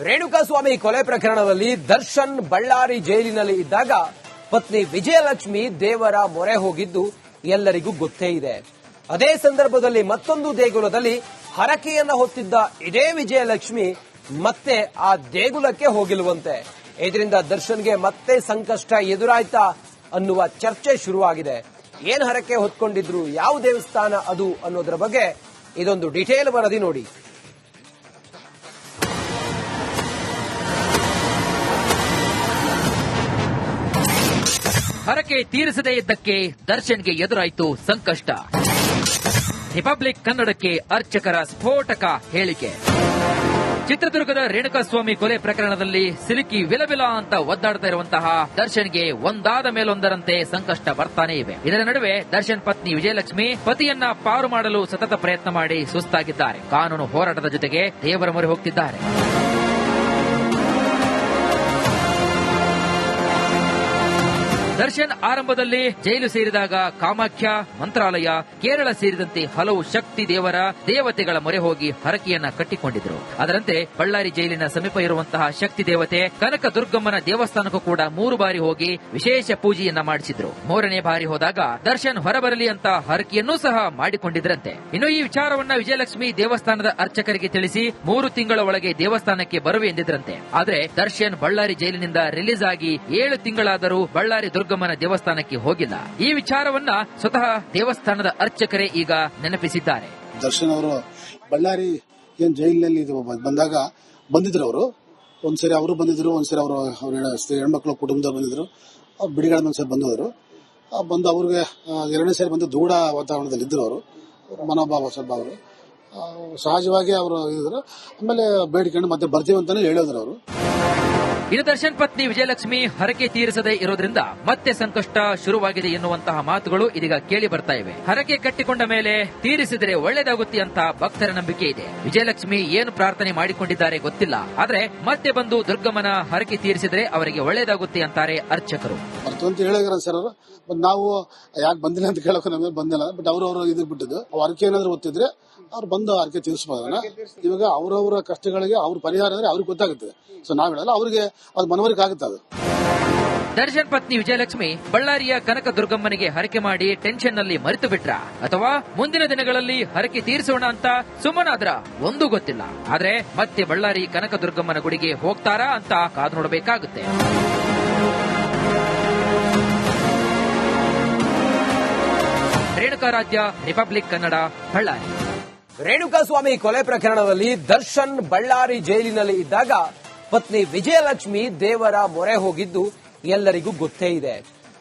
ರೇಣುಕಾಸ್ವಾಮಿ ಕೊಲೆ ಪ್ರಕರಣದಲ್ಲಿ ದರ್ಶನ್ ಬಳ್ಳಾರಿ ಜೈಲಿನಲ್ಲಿ ಇದ್ದಾಗ ಪತ್ನಿ ವಿಜಯಲಕ್ಷ್ಮಿ ದೇವರ ಮೊರೆ ಹೋಗಿದ್ದು ಎಲ್ಲರಿಗೂ ಗೊತ್ತೇ ಇದೆ. ಅದೇ ಸಂದರ್ಭದಲ್ಲಿ ಮತ್ತೊಂದು ದೇಗುಲದಲ್ಲಿ ಹರಕೆಯನ್ನ ಹೊತ್ತಿದ್ದ ಇದೇ ವಿಜಯಲಕ್ಷ್ಮಿ ಮತ್ತೆ ಆ ದೇಗುಲಕ್ಕೆ ಹೋಗಿಲ್ವಂತೆ ಇದರಿಂದ ದರ್ಶನ್ಗೆ ಮತ್ತೆ ಸಂಕಷ್ಟ ಎದುರಾಯ್ತಾ ಅನ್ನುವ ಚರ್ಚೆ ಶುರುವಾಗಿದೆ. ಏನ್ ಹರಕೆ ಹೊತ್ಕೊಂಡಿದ್ರು, ಯಾವ ದೇವಸ್ಥಾನ ಅದು ಅನ್ನೋದ್ರ ಬಗ್ಗೆ ಇದೊಂದು ಡಿಟೇಲ್ ವರದಿ ನೋಡಿ. ಹರಕೆ ತೀರಿಸದೇ ಇದ್ದಕ್ಕೆ ದರ್ಶನ್ಗೆ ಎದುರಾಯಿತು ಸಂಕಷ್ಟ. ರಿಪಬ್ಲಿಕ್ ಕನ್ನಡಕ್ಕೆ ಅರ್ಚಕರ ಸ್ಫೋಟಕ ಹೇಳಿಕೆ. ಚಿತ್ರದುರ್ಗದ ರೇಣುಕಾಸ್ವಾಮಿ ಕೊಲೆ ಪ್ರಕರಣದಲ್ಲಿ ಸಿಲುಕಿ ವಿಲವಿಲ ಅಂತ ಒದ್ದಾಡ್ತಾ ಇರುವಂತಹ ದರ್ಶನ್ಗೆ ಒಂದಾದ ಮೇಲೊಂದರಂತೆ ಸಂಕಷ್ಟ ಬರ್ತಾನೆ ಇವೆ. ಇದರ ನಡುವೆ ದರ್ಶನ್ ಪತ್ನಿ ವಿಜಯಲಕ್ಷ್ಮಿ ಪತಿಯನ್ನ ಪಾರು ಮಾಡಲು ಸತತ ಪ್ರಯತ್ನ ಮಾಡಿ ಸುಸ್ತಾಗಿದ್ದಾರೆ. ಕಾನೂನು ಹೋರಾಟದ ಜೊತೆಗೆ ದೇವರ ಮೊರೆ ಹೋಗ್ತಿದ್ದಾರೆ. ದರ್ಶನ್ ಆರಂಭದಲ್ಲಿ ಜೈಲು ಸೇರಿದಾಗ ಕಾಮಾಖ್ಯ, ಮಂತ್ರಾಲಯ, ಕೇರಳ ಸೇರಿದಂತೆ ಹಲವು ಶಕ್ತಿ ದೇವರ ದೇವತೆಗಳ ಮೊರೆ ಹೋಗಿ ಹರಕೆಯನ್ನ ಕಟ್ಟಿಕೊಂಡಿದ್ರು. ಅದರಂತೆ ಬಳ್ಳಾರಿ ಜೈಲಿನ ಸಮೀಪ ಇರುವಂತಹ ಶಕ್ತಿ ದೇವತೆ ಕನಕ ದುರ್ಗಮ್ಮನ ದೇವಸ್ಥಾನಕ್ಕೂ ಕೂಡ ಮೂರು ಬಾರಿ ಹೋಗಿ ವಿಶೇಷ ಪೂಜೆಯನ್ನ ಮಾಡಿಸಿದ್ರು. ಮೂರನೇ ಬಾರಿ ಹೋದಾಗ ದರ್ಶನ್ ಹೊರಬರಲಿ ಅಂತ ಹರಕೆಯನ್ನೂ ಸಹ ಮಾಡಿಕೊಂಡಿದ್ರಂತೆ. ಇನ್ನು ಈ ವಿಚಾರವನ್ನ ವಿಜಯಲಕ್ಷ್ಮಿ ದೇವಸ್ಥಾನದ ಅರ್ಚಕರಿಗೆ ತಿಳಿಸಿ ಮೂರು ತಿಂಗಳ ಒಳಗೆ ದೇವಸ್ಥಾನಕ್ಕೆ ಬರುವೆ ಎಂದಿದ್ರಂತೆ. ಆದ್ರೆ ದರ್ಶನ್ ಬಳ್ಳಾರಿ ಜೈಲಿನಿಂದ ರಿಲೀಸ್ ಆಗಿ ಏಳು ತಿಂಗಳಾದರೂ ಬಳ್ಳಾರಿ ದುರ್ಗಮ್ಮನ ದೇವಸ್ಥಾನಕ್ಕೆ ಹೋಗಿಲ್ಲ. ಈ ವಿಚಾರವನ್ನ ಸ್ವತಃ ದೇವಸ್ಥಾನದ ಅರ್ಚಕರೇ ಈಗ ನೆನಪಿಸಿದ್ದಾರೆ. ದರ್ಶನ್ ಅವರು ಬಳ್ಳಾರಿ ಏನ್ ಜೈಲಿನಲ್ಲಿ ಬಂದಾಗ ಬಂದಿದ್ರು ಅವರು. ಒಂದ್ಸರಿ ಅವರು ಬಂದಿದ್ರು, ಒಂದ್ಸರಿ ಅವರು ಹೆಣ್ಮಕ್ಳು ಕುಟುಂಬದವ್ರು ಬಂದಿದ್ರು. ಬಿಡಿಗಳ ಒಂದ್ಸರಿ ಬಂದವರು. ಬಂದು ಅವ್ರಿಗೆ ಎರಡನೇ ಸಾರಿ ಬಂದು ದೂಡ ವಾತಾವರಣದಲ್ಲಿ ಇದ್ರು ಅವರು. ಮನೋಭಾವ ಸ್ವಲ್ಪ ಅವರು. ಸಹಜವಾಗಿ ಅವರು ಇದ್ರು. ಆಮೇಲೆ ಬೇಡ್ಕೊಂಡು ಮತ್ತೆ ಬರ್ತೀವಿ ಅಂತಾನೆ ಹೇಳಿದ್ರು ಅವರು. ಇನ್ನು ದರ್ಶನ್ ಪತ್ನಿ ವಿಜಯಲಕ್ಷ್ಮಿ ಹರಕೆ ತೀರಿಸದೆ ಇರೋದ್ರಿಂದ ಮತ್ತೆ ಸಂಕಷ್ಟ ಶುರುವಾಗಿದೆ ಎನ್ನುವಂತಹ ಮಾತುಗಳು ಇದೀಗ ಕೇಳಿ ಬರ್ತಾ ಇವೆ. ಹರಕೆ ಕಟ್ಟಿಕೊಂಡ ಮೇಲೆ ತೀರಿಸಿದರೆ ಒಳ್ಳೇದಾಗುತ್ತೆ ಅಂತ ಭಕ್ತರ ನಂಬಿಕೆ ಇದೆ. ವಿಜಯಲಕ್ಷ್ಮಿ ಏನು ಪ್ರಾರ್ಥನೆ ಮಾಡಿಕೊಂಡಿದ್ದಾರೆ ಗೊತ್ತಿಲ್ಲ. ಆದ್ರೆ ಮತ್ತೆ ಬಂದು ದುರ್ಗಮ್ಮನ ಹರಕೆ ತೀರಿಸಿದ್ರೆ ಅವರಿಗೆ ಒಳ್ಳೇದಾಗುತ್ತೆ ಅಂತಾರೆ ಅರ್ಚಕರು. ಅಂತ ಸರ್ ಅವರು. ನಾವು ಯಾಕೆ ಬಂದಿಲ್ಲ ಅಂತ ಕೇಳೋಕೆ ನಮಗೆ ಬಂದಿಲ್ಲ. ಬಟ್ ಅವ್ರು ಅವರು ಇದು ಬಿಟ್ಟಿದ್ದು. ಹರಕೆ ಏನಾದ್ರು ಗೊತ್ತಿದ್ರೆ ಅವ್ರು ಬಂದು ಹರಕೆ ತೀರಿಸಬಹುದಲ್ಲ ಇವಾಗ ಅವ್ರವ್ರ ಕಷ್ಟಗಳಿಗೆ ಅವ್ರ ಪರಿಹಾರ ಅಂದ್ರೆ ಅವ್ರಿಗೆ ಗೊತ್ತಾಗುತ್ತೆ. ಸೊ ನಾವ್ ಹೇಳಲ್ಲ, ಅವ್ರಿಗೆ ಅದು ಮನವರಿಕೆ ಆಗುತ್ತೆ ಅದು. ದರ್ಶನ್ ಪತ್ನಿ ವಿಜಯಲಕ್ಷ್ಮಿ ಬಳ್ಳಾರಿಯ ಕನಕ ದುರ್ಗಮ್ಮನಿಗೆ ಹರಕೆ ಮಾಡಿ ಟೆನ್ಷನ್ನಲ್ಲಿ ಮರೆತು ಬಿಟ್ರ? ಅಥವಾ ಮುಂದಿನ ದಿನಗಳಲ್ಲಿ ಹರಕೆ ತೀರಿಸೋಣ ಅಂತ ಸುಮ್ಮನಾದ್ರ ಒಂದು ಗೊತ್ತಿಲ್ಲ. ಆದ್ರೆ ಮತ್ತೆ ಬಳ್ಳಾರಿ ಕನಕ ದುರ್ಗಮ್ಮನ ಗುಡಿಗೆ ಹೋಗ್ತಾರಾ ಅಂತ ಕಾದು ನೋಡಬೇಕಾಗುತ್ತೆ. ರೇಣುಕಾ ರಾಜ್ಯ ರಿಪಬ್ಲಿಕ್ ಕನ್ನಡ ಬಳ್ಳಾರಿ. ರೇಣುಕಾಸ್ವಾಮಿ ಕೊಲೆ ಪ್ರಕರಣದಲ್ಲಿ ದರ್ಶನ್ ಬಳ್ಳಾರಿ ಜೈಲಿನಲ್ಲಿ ಇದ್ದಾಗ ಪತ್ನಿ ವಿಜಯಲಕ್ಷ್ಮಿ ದೇವರ ಮೊರೆ ಹೋಗಿದ್ದು ಎಲ್ಲರಿಗೂ ಗೊತ್ತೇ ಇದೆ.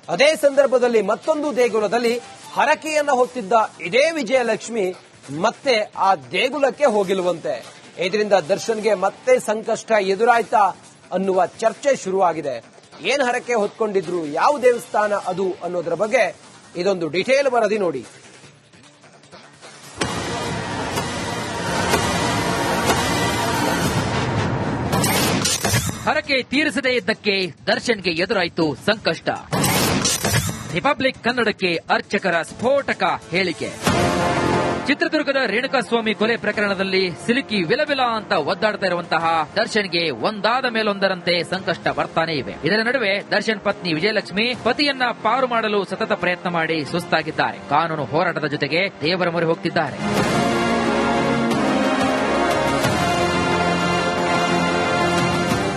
ಅದೇ ಸಂದರ್ಭದಲ್ಲಿ ಮತ್ತೊಂದು ದೇಗುಲದಲ್ಲಿ ಹರಕೆಯನ್ನ ಹೊತ್ತಿದ್ದ ಇದೇ ವಿಜಯಲಕ್ಷ್ಮಿ ಮತ್ತೆ ಆ ದೇಗುಲಕ್ಕೆ ಹೋಗಿಲ್ವಂತೆ ಇದರಿಂದ ದರ್ಶನ್ಗೆ ಮತ್ತೆ ಸಂಕಷ್ಟ ಎದುರಾಯ್ತಾ ಅನ್ನುವ ಚರ್ಚೆ ಶುರುವಾಗಿದೆ. ಏನ್ ಹರಕೆ ಹೊತ್ಕೊಂಡಿದ್ರು, ಯಾವ ದೇವಸ್ಥಾನ ಅದು ಅನ್ನೋದ್ರ ಬಗ್ಗೆ ಇದೊಂದು ಡಿಟೇಲ್ ವರದಿ ನೋಡಿ. ಹರಕೆ ತೀರಿಸದೇ ಇದ್ದಕ್ಕೆ ದರ್ಶನ್ಗೆ ಎದುರಾಯಿತು ಸಂಕಷ್ಟ. ರಿಪಬ್ಲಿಕ್ ಕನ್ನಡಕ್ಕೆ ಅರ್ಚಕರ ಸ್ಫೋಟಕ ಹೇಳಿಕೆ. ಚಿತ್ರದುರ್ಗದ ರೇಣುಕಾಸ್ವಾಮಿ ಕೊಲೆ ಪ್ರಕರಣದಲ್ಲಿ ಸಿಲುಕಿ ವಿಲವಿಲ ಅಂತ ಒದ್ದಾಡ್ತಾ ಇರುವಂತಹ ದರ್ಶನ್ಗೆ ಒಂದಾದ ಮೇಲೊಂದರಂತೆ ಸಂಕಷ್ಟ ಬರ್ತಾನೆ ಇವೆ. ಇದರ ನಡುವೆ ದರ್ಶನ್ ಪತ್ನಿ ವಿಜಯಲಕ್ಷ್ಮಿ ಪತಿಯನ್ನ ಪಾರು ಮಾಡಲು ಸತತ ಪ್ರಯತ್ನ ಮಾಡಿ ಸುಸ್ತಾಗಿದ್ದಾರೆ. ಕಾನೂನು ಹೋರಾಟದ ಜೊತೆಗೆ ದೇವರ ಮೊರೆ ಹೋಗ್ತಿದ್ದಾರೆ.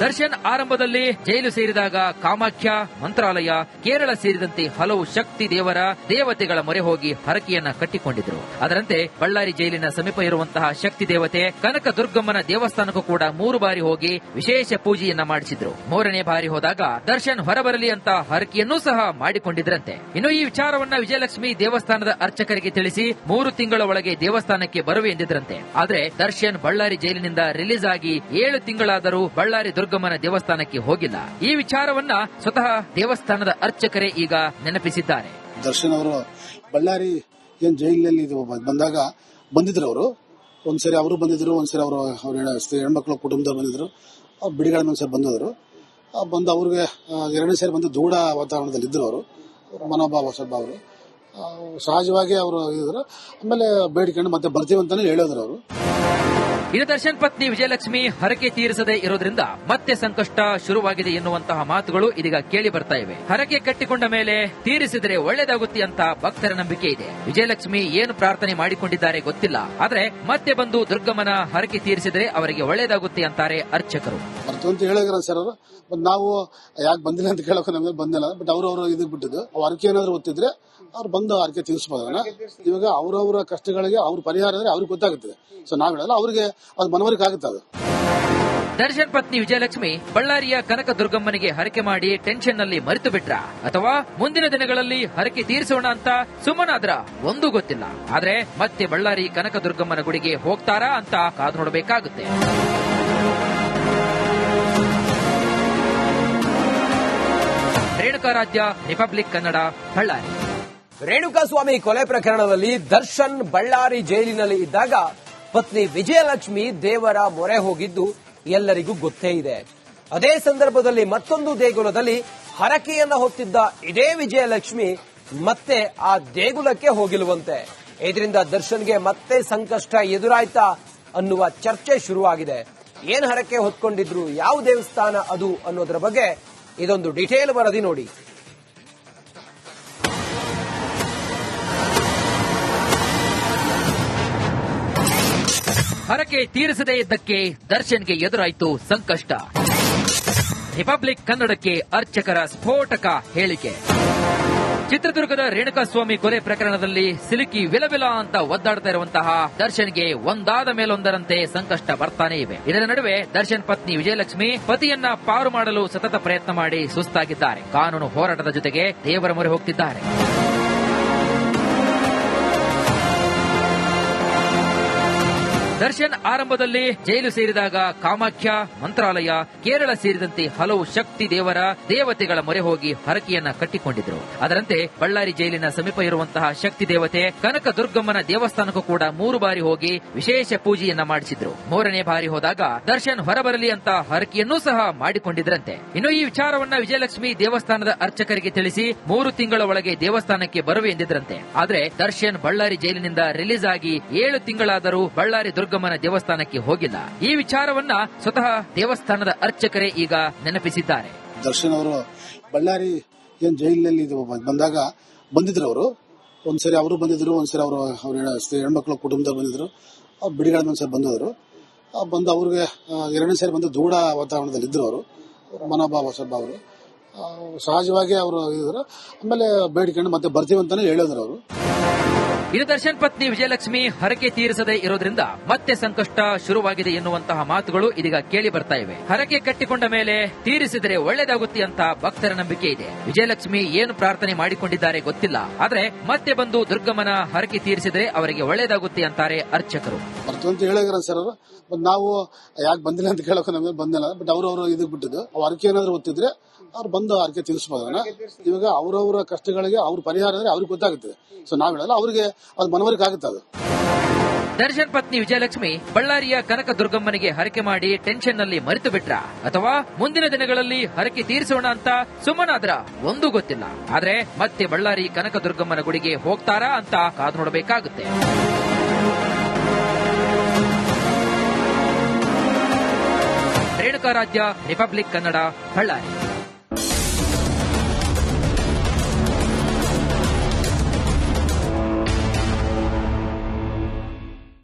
ದರ್ಶನ್ ಆರಂಭದಲ್ಲಿ ಜೈಲು ಸೇರಿದಾಗ ಕಾಮಾಖ್ಯ, ಮಂತ್ರಾಲಯ, ಕೇರಳ ಸೇರಿದಂತೆ ಹಲವು ಶಕ್ತಿ ದೇವರ ದೇವತೆಗಳ ಮೊರೆ ಹೋಗಿ ಹರಕೆಯನ್ನ ಕಟ್ಟಿಕೊಂಡಿದ್ರು. ಅದರಂತೆ ಬಳ್ಳಾರಿ ಜೈಲಿನ ಸಮೀಪ ಇರುವಂತಹ ಶಕ್ತಿ ದೇವತೆ ಕನಕ ದುರ್ಗಮ್ಮನ ದೇವಸ್ಥಾನಕ್ಕೂ ಕೂಡ ಮೂರು ಬಾರಿ ಹೋಗಿ ವಿಶೇಷ ಪೂಜೆಯನ್ನ ಮಾಡಿಸಿದ್ರು. ಮೂರನೇ ಬಾರಿ ಹೋದಾಗ ದರ್ಶನ್ ಹೊರಬರಲಿ ಅಂತ ಹರಕೆಯನ್ನೂ ಸಹ ಮಾಡಿಕೊಂಡಿದ್ರಂತೆ. ಇನ್ನು ಈ ವಿಚಾರವನ್ನ ವಿಜಯಲಕ್ಷ್ಮಿ ದೇವಸ್ಥಾನದ ಅರ್ಚಕರಿಗೆ ತಿಳಿಸಿ ಮೂರು ತಿಂಗಳ ಒಳಗೆ ದೇವಸ್ಥಾನಕ್ಕೆ ಬರುವೆ ಎಂದಿದ್ರಂತೆ. ಆದ್ರೆ ದರ್ಶನ್ ಬಳ್ಳಾರಿ ಜೈಲಿನಿಂದ ರಿಲೀಸ್ ಆಗಿ ಏಳು ತಿಂಗಳಾದರೂ ಬಳ್ಳಾರಿ ದುರ್ಗಮ್ಮನ ದೇವಸ್ಥಾನಕ್ಕೆ ಹೋಗಿಲ್ಲ. ಈ ವಿಚಾರವನ್ನ ಸ್ವತಃ ದೇವಸ್ಥಾನದ ಅರ್ಚಕರೇ ಈಗ ನೆನಪಿಸಿದ್ದಾರೆ. ದರ್ಶನ್ ಅವರು ಬಳ್ಳಾರಿ ಏನ್ ಜೈಲಿನಲ್ಲಿ ಬಂದಾಗ ಬಂದಿದ್ರು ಅವರು. ಒಂದ್ಸರಿ ಅವರು ಬಂದಿದ್ರು, ಒಂದ್ಸರಿ ಅವರು ಹೆಣ್ಮಕ್ಳು ಕುಟುಂಬದವ್ರು ಬಂದಿದ್ರು. ಬಿಡಿಗಾಡ ಒಂದ್ಸರಿ ಬಂದಿದ್ರು ಬಂದು ಅವ್ರಿಗೆ ಎರಡನೇ ಸಾರಿ ಬಂದು ದೂಡ ವಾತಾವರಣದಲ್ಲಿ ಇದ್ರು ಅವರು. ಮನೋಭಾವ ಸ್ವಲ್ಪ ಅವರು. ಸಹಜವಾಗಿ ಅವರು ಇದ್ರು. ಆಮೇಲೆ ಬೇಡಿಕೊಂಡು ಮತ್ತೆ ಬರ್ತೀವಿ ಅಂತಾನೆ ಹೇಳಿದ್ರು ಅವರು. ಇನ್ನು ದರ್ಶನ್ ಪತ್ನಿ ವಿಜಯಲಕ್ಷ್ಮಿ ಹರಕೆ ತೀರಿಸದೆ ಇರೋದ್ರಿಂದ ಮತ್ತೆ ಸಂಕಷ್ಟ ಶುರುವಾಗಿದೆ ಎನ್ನುವಂತಹ ಮಾತುಗಳು ಇದೀಗ ಕೇಳಿ ಬರ್ತಾ ಇವೆ. ಹರಕೆ ಕಟ್ಟಿಕೊಂಡ ಮೇಲೆ ತೀರಿಸಿದರೆ ಒಳ್ಳೇದಾಗುತ್ತೆ ಅಂತ ಭಕ್ತರ ನಂಬಿಕೆ ಇದೆ. ವಿಜಯಲಕ್ಷ್ಮಿ ಏನು ಪ್ರಾರ್ಥನೆ ಮಾಡಿಕೊಂಡಿದ್ದಾರೆ ಗೊತ್ತಿಲ್ಲ. ಆದ್ರೆ ಮತ್ತೆ ಬಂದು ದುರ್ಗಮ್ಮನ ಹರಕೆ ತೀರಿಸಿದರೆ ಅವರಿಗೆ ಒಳ್ಳೇದಾಗುತ್ತೆ ಅಂತಾರೆ ಅರ್ಚಕರು. ಅಂತ ಸರ್ ಅವರು. ನಾವು ಯಾಕೆ ಬಂದಿಲ್ಲ ಅಂತ ಕೇಳೋಕೆ ನಮಗೆ ಬಂದಿಲ್ಲ. ಬಟ್ ಅವ್ರವ್ರ ಇದ್ ಬಿಟ್ಟಿದ್ದು. ಅರ್ಕೆ ಏನಾದ್ರು ಗೊತ್ತಿದ್ರೆ ಅವ್ರು ಬಂದು ಹರಕೆ ತೀರಿಸ್ಬೋದಲ್ಲ ಇವಾಗ ಅವ್ರವ್ರ ಕಷ್ಟಗಳಿಗೆ ಅವ್ರ ಪರಿಹಾರ ಅಂದ್ರೆ ಅವ್ರಿಗೆ ಗೊತ್ತಾಗುತ್ತೆ ಸೊ ನಾವ್ ಹೇಳಲ್ಲ ಅವ್ರಿಗೆ ಅದು ಮನವರಿಕೆ ಆಗುತ್ತೆ ಅದು. ದರ್ಶನ್ ಪತ್ನಿ ವಿಜಯಲಕ್ಷ್ಮಿ ಬಳ್ಳಾರಿಯ ಕನಕ ದುರ್ಗಮ್ಮನಿಗೆ ಹರಕೆ ಮಾಡಿ ಟೆನ್ಷನ್ನಲ್ಲಿ ಮರೆತು ಬಿಟ್ರ? ಅಥವಾ ಮುಂದಿನ ದಿನಗಳಲ್ಲಿ ಹರಕೆ ತೀರಿಸೋಣ ಅಂತ ಸುಮ್ಮನಾದ್ರ ಒಂದೂ ಗೊತ್ತಿಲ್ಲ. ಆದ್ರೆ ಮತ್ತೆ ಬಳ್ಳಾರಿ ಕನಕ ದುರ್ಗಮ್ಮನ ಗುಡಿಗೆ ಹೋಗ್ತಾರಾ ಅಂತ ಕಾದು ನೋಡಬೇಕಾಗುತ್ತೆ. ರೇಣುಕಾ ರಾಜ್ಯ ರಿಪಬ್ಲಿಕ್ ಕನ್ನಡ ಬಳ್ಳಾರಿ. ರೇಣುಕಾಸ್ವಾಮಿ ಕೊಲೆ ಪ್ರಕರಣದಲ್ಲಿ ದರ್ಶನ್ ಬಳ್ಳಾರಿ ಜೈಲಿನಲ್ಲಿ ಇದ್ದಾಗ ಪತ್ನಿ ವಿಜಯಲಕ್ಷ್ಮಿ ದೇವರ ಮೊರೆ ಹೋಗಿದ್ದು ಎಲ್ಲರಿಗೂ ಗೊತ್ತೇ ಇದೆ. ಅದೇ ಸಂದರ್ಭದಲ್ಲಿ ಮತ್ತೊಂದು ದೇಗುಲದಲ್ಲಿ ಹರಕೆಯನ್ನ ಹೊತ್ತಿದ್ದ ಇದೇ ವಿಜಯಲಕ್ಷ್ಮಿ ಮತ್ತೆ ಆ ದೇಗುಲಕ್ಕೆ ಹೋಗಿಲ್ವಂತೆ ಇದರಿಂದ ದರ್ಶನ್ಗೆ ಮತ್ತೆ ಸಂಕಷ್ಟ ಎದುರಾಯ್ತಾ ಅನ್ನುವ ಚರ್ಚೆ ಶುರುವಾಗಿದೆ. ಏನ್ ಹರಕೆ ಹೊತ್ಕೊಂಡಿದ್ರು, ಯಾವ ದೇವಸ್ಥಾನ ಅದು ಅನ್ನೋದ್ರ ಬಗ್ಗೆ ಇದೊಂದು ಡಿಟೇಲ್ ವರದಿ ನೋಡಿ. ಹರಕೆ ತೀರಿಸದೇ ಇದ್ದಕ್ಕೆ ದರ್ಶನ್ಗೆ ಎದುರಾಯಿತು ಸಂಕಷ್ಟ. ರಿಪಬ್ಲಿಕ್ ಕನ್ನಡಕ್ಕೆ ಅರ್ಚಕರ ಸ್ಫೋಟಕ ಹೇಳಿಕೆ. ಚಿತ್ರದುರ್ಗದ ರೇಣುಕಾಸ್ವಾಮಿ ಕೊಲೆ ಪ್ರಕರಣದಲ್ಲಿ ಸಿಲುಕಿ ವಿಲವಿಲ ಅಂತ ಒದ್ದಾಡ್ತಾ ಇರುವಂತಹ ದರ್ಶನ್ಗೆ ಒಂದಾದ ಮೇಲೊಂದರಂತೆ ಸಂಕಷ್ಟ ಬರ್ತಾನೆ ಇವೆ. ಇದರ ನಡುವೆ ದರ್ಶನ್ ಪತ್ನಿ ವಿಜಯಲಕ್ಷ್ಮಿ ಪತಿಯನ್ನ ಪಾರು ಮಾಡಲು ಸತತ ಪ್ರಯತ್ನ ಮಾಡಿ ಸುಸ್ತಾಗಿದ್ದಾರೆ. ಕಾನೂನು ಹೋರಾಟದ ಜೊತೆಗೆ ದೇವರ ಮೊರೆ ಹೋಗ್ತಿದ್ದಾರೆ. ದರ್ಶನ್ ಆರಂಭದಲ್ಲಿ ಜೈಲು ಸೇರಿದಾಗ ಕಾಮಾಖ್ಯ, ಮಂತ್ರಾಲಯ, ಕೇರಳ ಸೇರಿದಂತೆ ಹಲವು ಶಕ್ತಿ ದೇವರ ದೇವತೆಗಳ ಮೊರೆ ಹೋಗಿ ಹರಕೆಯನ್ನ ಕಟ್ಟಿಕೊಂಡಿದ್ರು. ಅದರಂತೆ ಬಳ್ಳಾರಿ ಜೈಲಿನ ಸಮೀಪ ಇರುವಂತಹ ಶಕ್ತಿ ದೇವತೆ ಕನಕ ದುರ್ಗಮ್ಮನ ದೇವಸ್ಥಾನಕ್ಕೂ ಕೂಡ ಮೂರು ಬಾರಿ ಹೋಗಿ ವಿಶೇಷ ಪೂಜೆಯನ್ನ ಮಾಡಿಸಿದ್ರು. ಮೂರನೇ ಬಾರಿ ಹೋದಾಗ ದರ್ಶನ್ ಹೊರಬರಲಿ ಅಂತ ಹರಕೆಯನ್ನೂ ಸಹ ಮಾಡಿಕೊಂಡಿದ್ರಂತೆ. ಇನ್ನು ಈ ವಿಚಾರವನ್ನ ವಿಜಯಲಕ್ಷ್ಮಿ ದೇವಸ್ಥಾನದ ಅರ್ಚಕರಿಗೆ ತಿಳಿಸಿ ಮೂರು ತಿಂಗಳ ಒಳಗೆ ದೇವಸ್ಥಾನಕ್ಕೆ ಬರುವೆ ಎಂದಿದ್ರಂತೆ. ಆದ್ರೆ ದರ್ಶನ್ ಬಳ್ಳಾರಿ ಜೈಲಿನಿಂದ ರಿಲೀಸ್ ಆಗಿ ಏಳು ತಿಂಗಳಾದರೂ ಬಳ್ಳಾರಿ ದುರ್ಗಮ್ಮನ ದೇವಸ್ಥಾನಕ್ಕೆ ಹೋಗಿಲ್ಲ. ಈ ವಿಚಾರವನ್ನ ಸ್ವತಃ ದೇವಸ್ಥಾನದ ಅರ್ಚಕರೇ ಈಗ ನೆನಪಿಸಿದ್ದಾರೆ. ದರ್ಶನ್ ಅವರು ಬಳ್ಳಾರಿ ಏನ್ ಜೈಲಿನಲ್ಲಿ ಬಂದಾಗ ಬಂದಿದ್ರು ಅವರು. ಒಂದ್ಸರಿ ಅವರು ಬಂದಿದ್ರು ಒಂದ್ಸರಿ ಅವರು ಹೆಣ್ಮಕ್ಳು ಕುಟುಂಬದವ್ರು ಬಂದಿದ್ರು. ಅವ್ರು ಒಂದ್ಸರಿ ಬಂದಿದ್ರು ಆ, ಬಂದು ಅವ್ರಿಗೆ ಎರಡನೇ ಸಾರಿ ಬಂದು ದೂಡ ವಾತಾವರಣದಲ್ಲಿ ಇದ್ರು ಅವರು. ಮನೋಭಾವ ಸ್ವಲ್ಪ ಅವರು. ಸಹಜವಾಗಿ ಅವರು ಇದ್ರು. ಆಮೇಲೆ ಬೇಡ್ಕೊಂಡು ಮತ್ತೆ ಬರ್ತೀವಿ ಅಂತಾನೆ ಹೇಳಿದ್ರು ಅವರು. ಇದು ದರ್ಶನ್ ಪತ್ನಿ ವಿಜಯಲಕ್ಷ್ಮಿ ಹರಕೆ ತೀರಿಸದೆ ಇರೋದ್ರಿಂದ ಮತ್ತೆ ಸಂಕಷ್ಟ ಶುರುವಾಗಿದೆ ಎನ್ನುವಂತಹ ಮಾತುಗಳು ಇದೀಗ ಕೇಳಿ ಬರ್ತಾ ಇವೆ. ಹರಕೆ ಕಟ್ಟಿಕೊಂಡ ಮೇಲೆ ತೀರಿಸಿದರೆ ಒಳ್ಳೇದಾಗುತ್ತೆ ಅಂತ ಭಕ್ತರ ನಂಬಿಕೆ ಇದೆ. ವಿಜಯಲಕ್ಷ್ಮಿ ಏನು ಪ್ರಾರ್ಥನೆ ಮಾಡಿಕೊಂಡಿದ್ದಾರೆ ಗೊತ್ತಿಲ್ಲ. ಆದ್ರೆ ಮತ್ತೆ ಬಂದು ದುರ್ಗಮ್ಮನ ಹರಕೆ ತೀರಿಸಿದರೆ ಅವರಿಗೆ ಒಳ್ಳೇದಾಗುತ್ತೆ ಅಂತಾರೆ ಅರ್ಚಕರು. ಅಂತ ಸರ್ ನಾವು ಯಾಕೆ ಬಂದಿಲ್ಲ ಅಂತ ಕೇಳೋಕೆ ನಮಗೆ ಬಂದಿಲ್ಲ. ಬಟ್ ಅವ್ರವ್ರ ಇದು ಬಿಟ್ಟಿದ್ದು. ಅವ್ರ ಹರಕೆ ಏನಾದ್ರು ಗೊತ್ತಿದ್ರೆ ಅವ್ರು ಬಂದು ಹರಕೆ ತೀರಿಸಬಹುದು ಇವಾಗ ಅವ್ರವ್ರ ಕಷ್ಟಗಳಿಗೆ ಅವ್ರ ಪರಿಹಾರ ಅಂದ್ರೆ ಅವ್ರಿಗೆ ಗೊತ್ತಾಗುತ್ತೆ. ಸೊ ನಾವ್ ಹೇಳಲ್ಲ, ಅವ್ರಿಗೆ ಅದು ಮನವರಿಕೆ ಆಗುತ್ತೆ ಅದು. ದರ್ಶನ್ ಪತ್ನಿ ವಿಜಯಲಕ್ಷ್ಮಿ ಬಳ್ಳಾರಿಯ ಕನಕ ದುರ್ಗಮ್ಮನಿಗೆ ಹರಕೆ ಮಾಡಿ ಟೆನ್ಷನ್ನಲ್ಲಿ ಮರೆತು ಬಿಟ್ರ? ಅಥವಾ ಮುಂದಿನ ದಿನಗಳಲ್ಲಿ ಹರಕೆ ತೀರಿಸೋಣ ಅಂತ ಸುಮ್ಮನಾದ್ರ ಒಂದು ಗೊತ್ತಿಲ್ಲ. ಆದ್ರೆ ಮತ್ತೆ ಬಳ್ಳಾರಿ ಕನಕ ದುರ್ಗಮ್ಮನ ಗುಡಿಗೆ ಹೋಗ್ತಾರಾ ಅಂತ ಕಾದು ನೋಡಬೇಕಾಗುತ್ತೆ. ರೇಣುಕಾ ರಾಜ್ಯ ರಿಪಬ್ಲಿಕ್ ಕನ್ನಡ, ಬಳ್ಳಾರಿ.